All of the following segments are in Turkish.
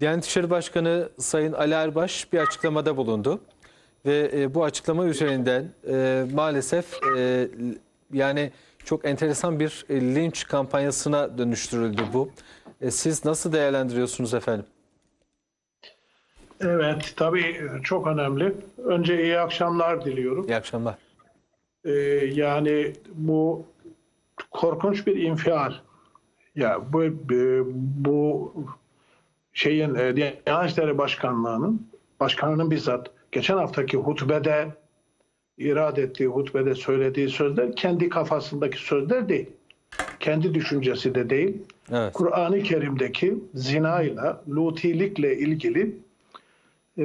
Diyanet İşleri Başkanı Sayın Ali Erbaş bir açıklamada bulundu. Ve e, bu açıklama üzerinden e, maalesef e, yani çok enteresan bir e, linç kampanyasına dönüştürüldü bu. E, siz nasıl değerlendiriyorsunuz efendim? Evet, tabii çok önemli. Önce iyi akşamlar diliyorum. İyi akşamlar. Ee, yani bu korkunç bir infial. Ya bu bu şeyin e, Diyanet İşleri Başkanlığı'nın başkanının bizzat geçen haftaki hutbede irad ettiği hutbede söylediği sözler kendi kafasındaki sözler değil. Kendi düşüncesi de değil. Evet. Kur'an-ı Kerim'deki zinayla, lutilikle ilgili e,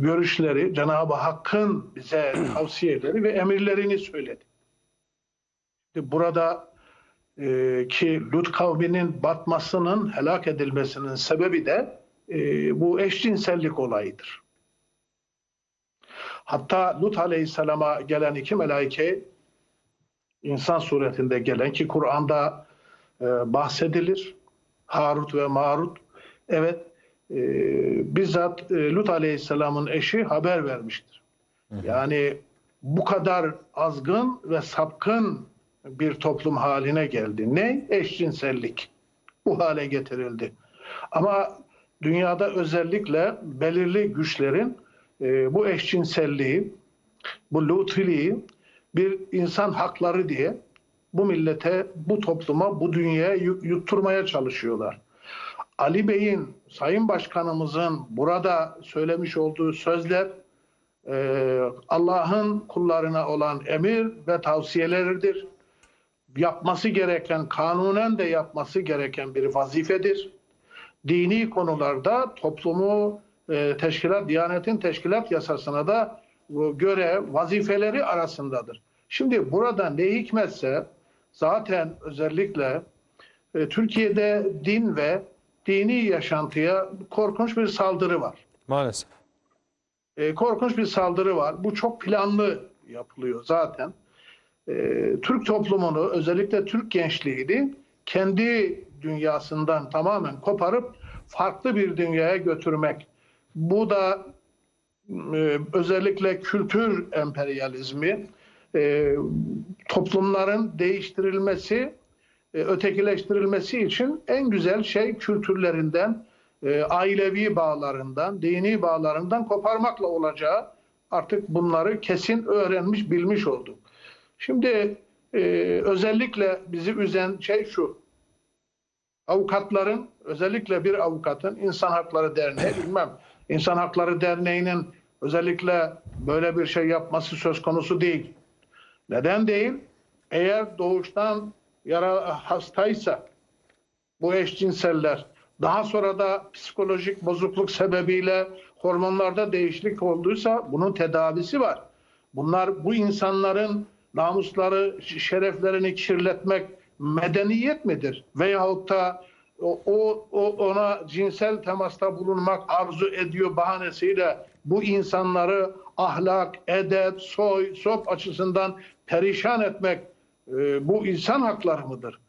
görüşleri, Cenab-ı Hakk'ın bize tavsiyeleri ve emirlerini söyledi. Burada e, ki Lut kavminin batmasının, helak edilmesinin sebebi de e, bu eşcinsellik olayıdır. Hatta Lut Aleyhisselam'a gelen iki melaike insan suretinde gelen ki Kur'an'da e, bahsedilir. Harut ve Marut. Evet e, bizzat e, Lut Aleyhisselam'ın eşi haber vermiştir. Yani bu kadar azgın ve sapkın bir toplum haline geldi. Ne? Eşcinsellik. Bu hale getirildi. Ama dünyada özellikle belirli güçlerin e, bu eşcinselliği, bu lutiliği bir insan hakları diye bu millete, bu topluma, bu dünyaya yut- yutturmaya çalışıyorlar. Ali Bey'in, Sayın Başkanımızın burada söylemiş olduğu sözler e, Allah'ın kullarına olan emir ve tavsiyeleridir. Yapması gereken, kanunen de yapması gereken bir vazifedir. Dini konularda toplumu e, teşkilat, Diyanet'in teşkilat yasasına da bu göre vazifeleri arasındadır. Şimdi burada ne hikmetse zaten özellikle e, Türkiye'de din ve dini yaşantıya korkunç bir saldırı var. Maalesef. E, korkunç bir saldırı var. Bu çok planlı yapılıyor zaten. E, Türk toplumunu özellikle Türk gençliğini kendi dünyasından tamamen koparıp farklı bir dünyaya götürmek. Bu da e, özellikle kültür emperyalizmi, e, toplumların değiştirilmesi, e, ötekileştirilmesi için en güzel şey kültürlerinden, ailevi bağlarından, dini bağlarından koparmakla olacağı artık bunları kesin öğrenmiş, bilmiş olduk. Şimdi e, özellikle bizi üzen şey şu. Avukatların, özellikle bir avukatın İnsan Hakları Derneği, bilmem, İnsan Hakları Derneği'nin özellikle böyle bir şey yapması söz konusu değil. Neden değil? Eğer doğuştan yara hastaysa bu eşcinseller daha sonra da psikolojik bozukluk sebebiyle hormonlarda değişiklik olduysa bunun tedavisi var. Bunlar bu insanların namusları, şereflerini kirletmek medeniyet midir? Veyahut da o, o, ona cinsel temasta bulunmak arzu ediyor bahanesiyle bu insanları ahlak, edep, soy, sop açısından perişan etmek e, bu insan hakları mıdır?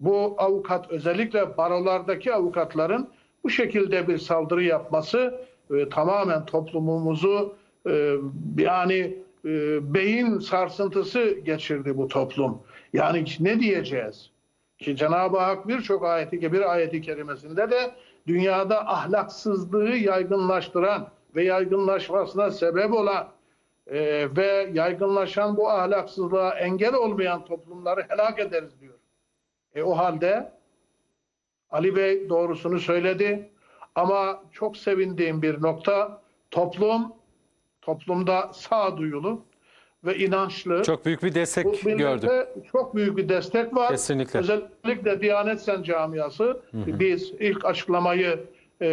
Bu avukat özellikle barolardaki avukatların bu şekilde bir saldırı yapması e, tamamen toplumumuzu e, yani e, beyin sarsıntısı geçirdi bu toplum. Yani ne diyeceğiz? Ki Cenab-ı Hak birçok ayeti bir ayeti kerimesinde de dünyada ahlaksızlığı yaygınlaştıran ve yaygınlaşmasına sebep olan e, ve yaygınlaşan bu ahlaksızlığa engel olmayan toplumları helak ederiz diyor. E, o halde Ali Bey doğrusunu söyledi ama çok sevindiğim bir nokta toplum toplumda sağduyulu ve inançlı. Çok büyük bir Bu destek millete gördük. Çok büyük bir destek var. Kesinlikle. Özellikle Diyanet Sen camiası. Biz ilk açıklamayı e,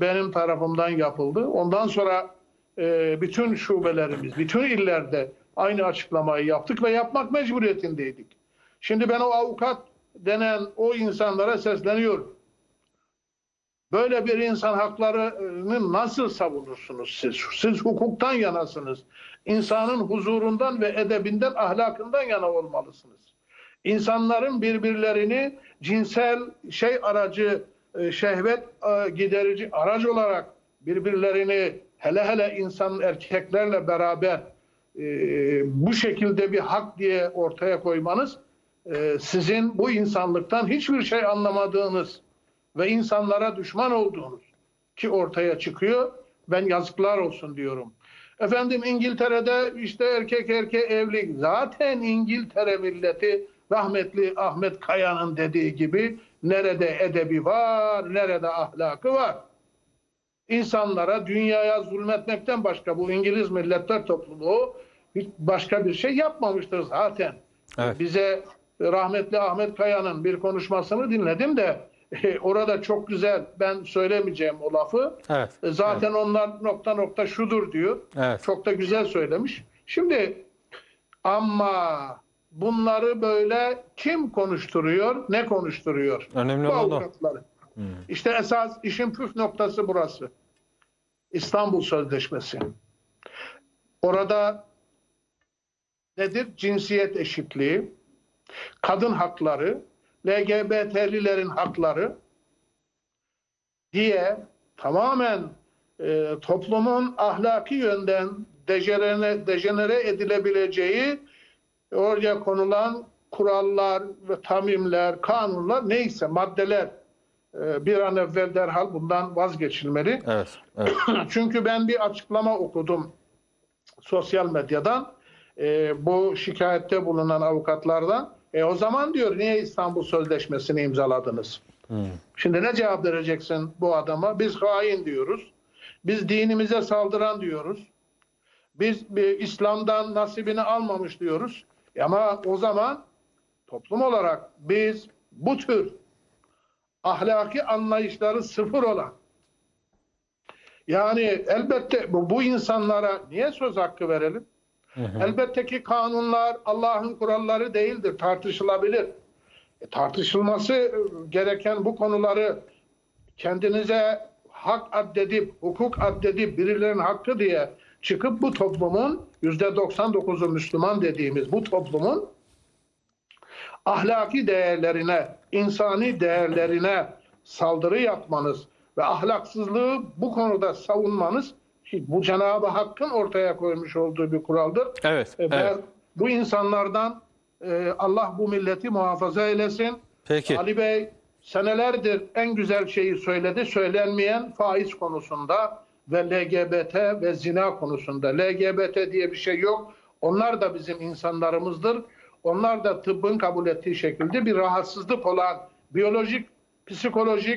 benim tarafımdan yapıldı. Ondan sonra e, bütün şubelerimiz, bütün illerde aynı açıklamayı yaptık ve yapmak mecburiyetindeydik. Şimdi ben o avukat denen o insanlara sesleniyorum. Böyle bir insan haklarını nasıl savunursunuz siz? Siz hukuktan yanasınız. İnsanın huzurundan ve edebinden, ahlakından yana olmalısınız. İnsanların birbirlerini cinsel şey aracı e, şehvet e, giderici araç olarak birbirlerini hele hele insan erkeklerle beraber e, bu şekilde bir hak diye ortaya koymanız sizin bu insanlıktan hiçbir şey anlamadığınız ve insanlara düşman olduğunuz ki ortaya çıkıyor. Ben yazıklar olsun diyorum. Efendim İngiltere'de işte erkek erkeğe evlilik. Zaten İngiltere milleti rahmetli Ahmet Kaya'nın dediği gibi nerede edebi var, nerede ahlakı var. İnsanlara, dünyaya zulmetmekten başka bu İngiliz milletler topluluğu hiç başka bir şey yapmamıştır zaten. Evet. Bize rahmetli Ahmet Kaya'nın bir konuşmasını dinledim de orada çok güzel ben söylemeyeceğim o lafı. Evet. E, Zaten onlar nokta nokta şudur diyor. Evet. Çok da güzel söylemiş. Şimdi ama bunları böyle kim konuşturuyor, ne konuşturuyor? Önemli olan o. avukatları. İşte esas işin püf noktası burası. İstanbul Sözleşmesi. Orada nedir? Cinsiyet eşitliği, kadın hakları, LGBT'lilerin hakları diye tamamen e, toplumun ahlaki yönden dejenere, dejenere edilebileceği oraya konulan kurallar ve tamimler, kanunlar neyse maddeler e, bir an evvel derhal bundan vazgeçilmeli. Evet. Evet. Çünkü ben bir açıklama okudum sosyal medyadan. E, bu şikayette bulunan avukatlardan. E, o zaman diyor niye İstanbul Sözleşmesi'ni imzaladınız? Şimdi ne cevap vereceksin bu adama? Biz hain diyoruz. Biz dinimize saldıran diyoruz. Biz bir İslam'dan nasibini almamış diyoruz. E Ama o zaman toplum olarak biz bu tür ahlaki anlayışları sıfır olan yani elbette bu, bu insanlara niye söz hakkı verelim? Elbette ki kanunlar Allah'ın kuralları değildir, tartışılabilir. E, tartışılması e, gereken bu konuları kendinize hak addedip, hukuk addedip birilerinin hakkı diye çıkıp bu toplumun yüzde 99'u Müslüman dediğimiz bu toplumun ahlaki değerlerine, insani değerlerine saldırı yapmanız ve ahlaksızlığı bu konuda savunmanız bu Cenab-ı Hakk'ın ortaya koymuş olduğu bir kuraldır. Evet. E, Ve evet. bu insanlardan e, Allah bu milleti muhafaza eylesin. Peki. Ali Bey senelerdir en güzel şeyi söyledi. Söylenmeyen faiz konusunda ve LGBT ve zina konusunda. LGBT diye bir şey yok. Onlar da bizim insanlarımızdır. Onlar da tıbbın kabul ettiği şekilde bir rahatsızlık olan biyolojik, psikolojik